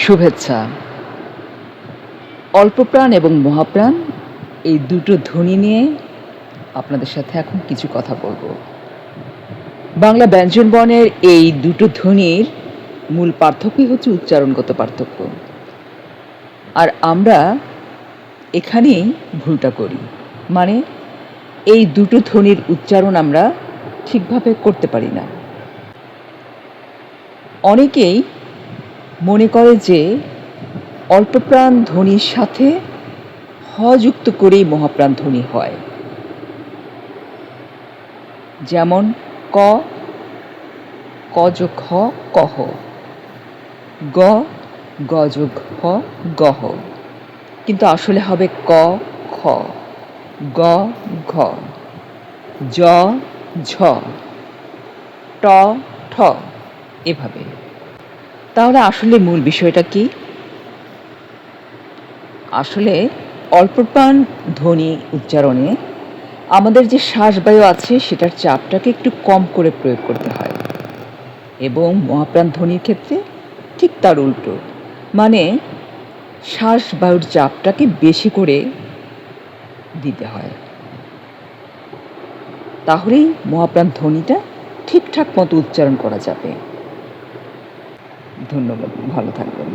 শুভেচ্ছা। অল্পপ্রাণ এবং মহাপ্রাণ, এই দুটো ধ্বনি নিয়ে আপনাদের সাথে এখন কিছু কথা বলব। বাংলা ব্যঞ্জন বর্ণের এই দুটো ধ্বনির মূল পার্থক্যই হচ্ছে উচ্চারণগত পার্থক্য। আর আমরা এখানেই ভুলটা করি। মানে এই দুটো ধ্বনির উচ্চারণ আমরা ঠিকভাবে করতে পারি না। অনেকেই মনে করে যে অল্পপ্রাণ ধ্বনির সাথে হ যুক্ত করেই মহাপ্রাণ ধ্বনি হয়। যেমন ক ক যোগ হ কহ গ গ যোগ হ গহ কিন্তু আসলে হবে ক, খ। গ, ঘ। জ, ঝ। ট, ঠ। এভাবে। তাহলে আসলে মূল বিষয়টা কি? আসলে অল্পপ্রাণ ধ্বনি উচ্চারণে আমাদের যে শ্বাসবায়ু আছে সেটার চাপটাকে একটু কম করে প্রয়োগ করতে হয়। এবং মহাপ্রাণ ধ্বনির ক্ষেত্রে ঠিক তার উল্টো। মানে শ্বাসবায়ুর চাপটাকে বেশি করে দিতে হয়। তাহলেই মহাপ্রাণ ধ্বনিটা ঠিকঠাক মতো উচ্চারণ করা যাবে। ধন্যবাদ ভালো থাকবেন।